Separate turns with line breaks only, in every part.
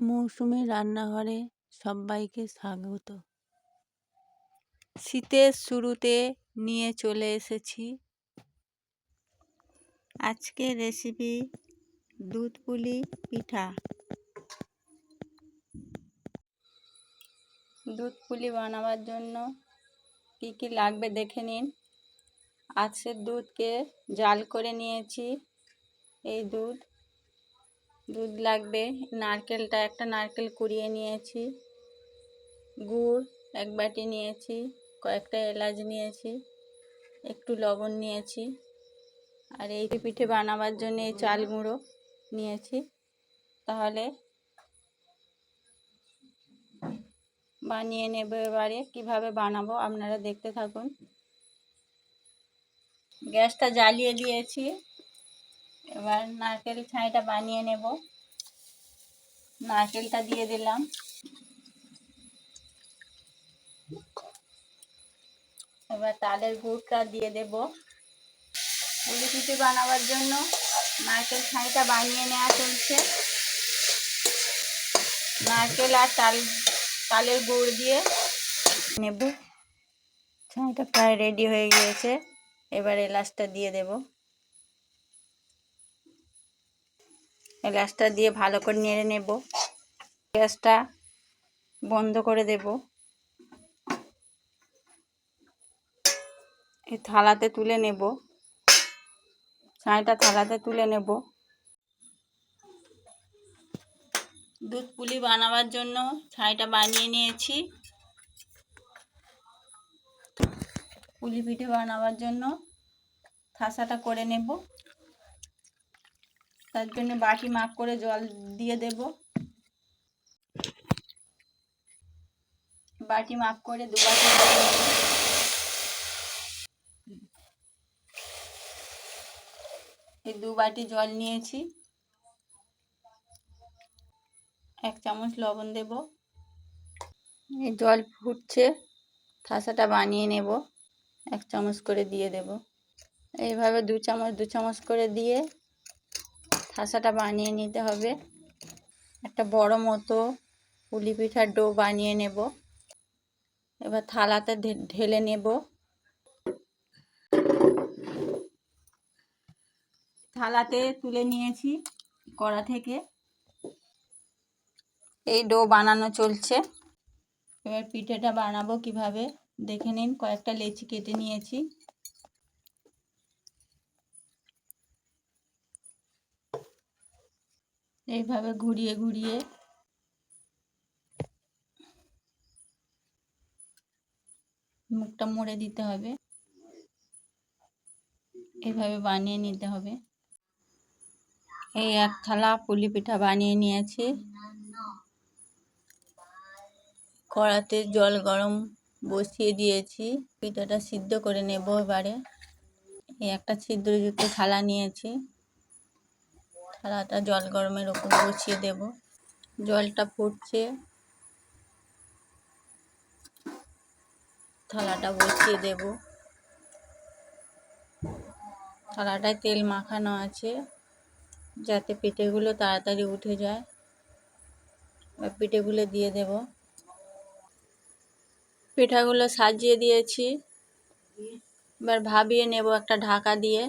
মৌসুমী রান্নাঘরে সবাইকে স্বাগত। শীতের শুরুতে নিয়ে চলে এসেছি। আজকের রেসিপি দুধ পুলি পিঠা। দুধ পুলি বানাবার জন্য কী কী লাগবে দেখে নিন। আজকের দুধকে জাল করে নিয়েছি। এই দুধ দুধ লাগবে, নারকেলটা, একটা নারকেল কুড়িয়ে নিয়েছি, গুড় এক বাটি নিয়েছি, কয়েকটা এলাচ নিয়েছি, একটু লবণ নিয়েছি, আর এই পিঠে বানাবার জন্য এই চাল গুঁড়ো নিয়েছি। তাহলে বানিয়ে নেবে এবারে, কীভাবে বানাবো আপনারা দেখতে থাকুন। গ্যাসটা জ্বালিয়ে দিয়েছি। এবার নারকেল ছাইটা বানিয়ে নেব। নারকেলটা দিয়ে দিলাম। এবার তালের গুড়টা দিয়ে দেব। পুলি পিঠে বানাবার জন্য নারকেল ছাইটা বানিয়ে নেওয়া চলছে। নারকেল আর তাল, তালের গুড় দিয়ে নেব। ছাইটা প্রায় রেডি হয়ে গিয়েছে। এবার এলাচটা দিয়ে দেবো। গ্যাসটা দিয়ে ভালো করে নেড়ে নেব। গ্যাসটা বন্ধ করে দেব। এই থালাতে তুলে নেব। ছাইটা থালাতে তুলে নেব। দুধ পুলি বানাবার জন্য ছাইটা বানিয়ে নিয়েছি। পুলি পিঠে বানাবার জন্য থাসাটা করে নেব। তার জন্য বাটি মাপ করে জল দিয়ে দেব। বাটি মাপ করে দু বাটি এই দু বাটি জল নিয়েছি। এক চামচ লবণ দেব। এই জল ফুটছে থাসাটা বানিয়ে নেব। এক চামচ করে দিয়ে দেব। এইভাবে দু চামচ দু চামচ করে দিয়ে ঠাসাটা বানিয়ে নিতে হবে। একটা বড় মতো পুলি পিঠার ডো বানিয়ে নেব। এবার থালাতে ঢেলে নেব। থালাতে তুলে নিয়েছি কড়া থেকে। এই ডো বানানো চলছে। এবার পিঠেটা বানাবো কীভাবে? দেখে নিন, কয়েকটা লেচি কেটে নিয়েছি। এইভাবে ঘুরিয়ে ঘুরিয়ে। মুখটা মুড়ে দিতে হবে। এইভাবে বানিয়ে নিতে হবে। এই এক থালা পুলি পিঠা বানিয়ে নিয়েছি। কড়াতে জল গরম বসিয়ে দিয়েছি। পিঠাটা সিদ্ধ করে নেব এবারে। এই একটা ছিদ্রযুক্ত থালা নিয়েছি। থালাটা জল গরমের ওপর বসিয়ে দেব। জলটা ফুটছে থালাটা বসিয়ে দেব। থালাটায় তেল মাখানো আছে, যাতে পিঠেগুলো তাড়াতাড়ি উঠে যায়। পিঠেগুলো দিয়ে দেব। পিঠাগুলো সাজিয়ে দিয়েছি। এবার ভাবিয়ে নেব একটা ঢাকা দিয়ে।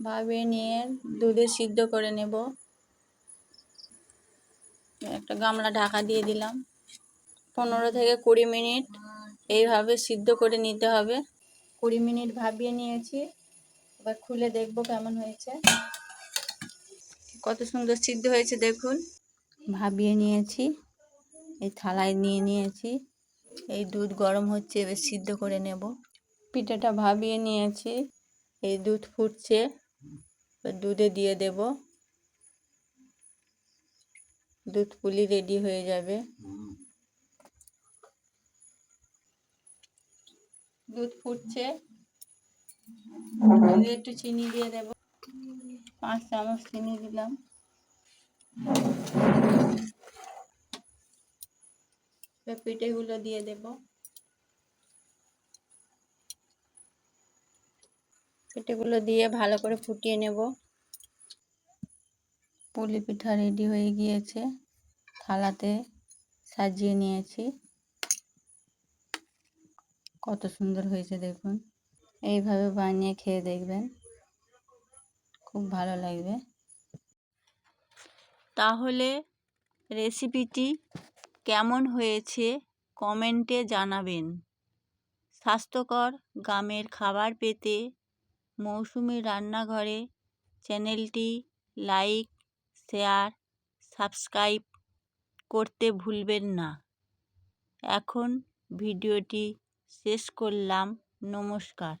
ভাবিয়ে নিয়ে দুধে সিদ্ধ করে নেব। একটা গামলা ঢাকা দিয়ে দিলাম। পনেরো থেকে কুড়ি মিনিট এইভাবে সিদ্ধ করে নিতে হবে। কুড়ি মিনিট ভাবিয়ে নিয়েছি। এবার খুলে দেখব কেমন হয়েছে। কত সুন্দর সিদ্ধ হয়েছে দেখুন। ভাবিয়ে নিয়েছি। এই থালায় নিয়ে নিয়েছি। এই দুধ গরম হচ্ছে, এবার সিদ্ধ করে নেব। পিঠাটা ভাবিয়ে নিয়েছি। এই দুধ ফুটছে। দুধে দিয়ে দেব। দুধ পুলি রেডি হয়ে যাবে। দুধ ফুটছে। দুধে একটু চিনি দিয়ে দেব। পাঁচ চামচ চিনি দিলাম। পিঠেগুলো দিয়ে দেব। পিঠেগুলো দিয়ে ভালো করে ফুটিয়ে নেব। পুলি পিঠা রেডি হয়ে গিয়েছে। থালাতে সাজিয়ে নিয়েছি। কত সুন্দর হয়েছে দেখুন। এইভাবে বানিয়ে খেয়ে দেখবেন। খুব ভালো লাগবে। তাহলে রেসিপিটি কেমন হয়েছে কমেন্টে জানাবেন। স্বাস্থ্যকর গ্রামের খাবার পেতে মৌসুমি রান্নাঘরে চ্যানেলটি লাইক শেয়ার সাবস্ক্রাইব করতে ভুলবেন না। এখন ভিডিওটি শেষ করলাম। নমস্কার।